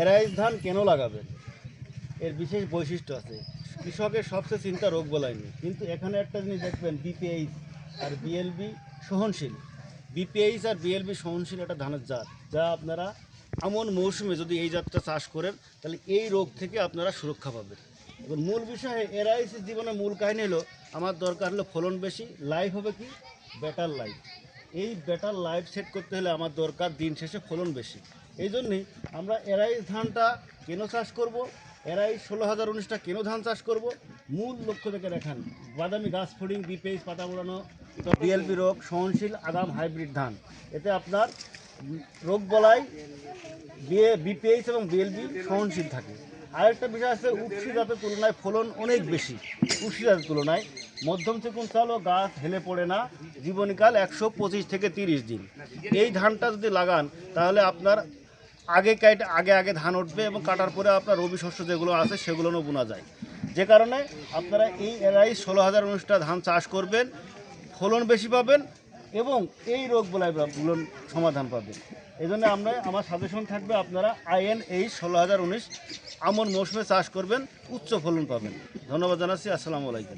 এরাইস ধান কেন লাগাবেন এর বিশেষ বৈশিষ্ট্য আছে। কৃষকের সবচেয়ে চিন্তা রোগ বলাই কিন্তু এখানে একটা জিনিস দেখবেন বিপিএইচ আর বিএলবি সহনশীল। বিপিএইচ আর বিএলবি সহনশীল একটা ধানের জাত। যা আপনারা এমন মৌসুমে যদি এই জাতটা চাষ করেন, তাহলে এই রোগ থেকে আপনারা সুরক্ষা পাবেন। এবং মূল বিষয়ে, এরাইসিস জীবনের মূল কাহিনী হলো, আমার দরকার হলো ফলন বেশি লাইফ হবে কি? বেটার লাইফ এই বেটার লাইফ সেট করতে হলে আমার দরকার দিন শেষে ফলন বেশি। এই জন্যে আমরা এরাইস ধানটা কেন চাষ করব? এরাই ষোলো হাজার উনিশটা কেন ধান চাষ করব? মূল লক্ষ্য থেকে দেখান। বাদামি গাছ ফড়িং বিপেজ পাতা মোড়ানো ডিএলপি রোগ, সহনশীল আগাম হাইব্রিড ধান। এতে আপনার রোগ বলাই বিএ বিপিএইচ এবং বিএলবি সহনশীল থাকে। আরেকটা বিষয় আছে উৎসি জাতের তুলনায় ফলন অনেক বেশি। উৎসি জাতের তুলনায় মধ্যম চিকুন চাল ও গাছ হেলে পড়ে না। জীবনীকাল একশো পঁচিশ থেকে তিরিশ দিন। এই ধানটা যদি লাগান, তাহলে আপনার আগে কাইটে, আগে আগে ধান উঠবে এবং কাটার পরে আপনার রবি শস্য যেগুলো আছে সেগুলোও বোনা যায়। যে কারণে আপনারা এই এরাই ষোলো হাজার উনিশটা ধান চাষ করবেন, ফলন বেশি পাবেন এবং এই রোগ বলাইগুলো সমাধান পাবেন। এই জন্য আমরা, আমার সাজেশন থাকবে আপনারা আইএন এই ষোলো হাজার উনিশ আমন মৌসুমে চাষ করবেন, উচ্চ ফলন পাবেন। ধন্যবাদ জানাচ্ছি, আসসালামু আলাইকুম।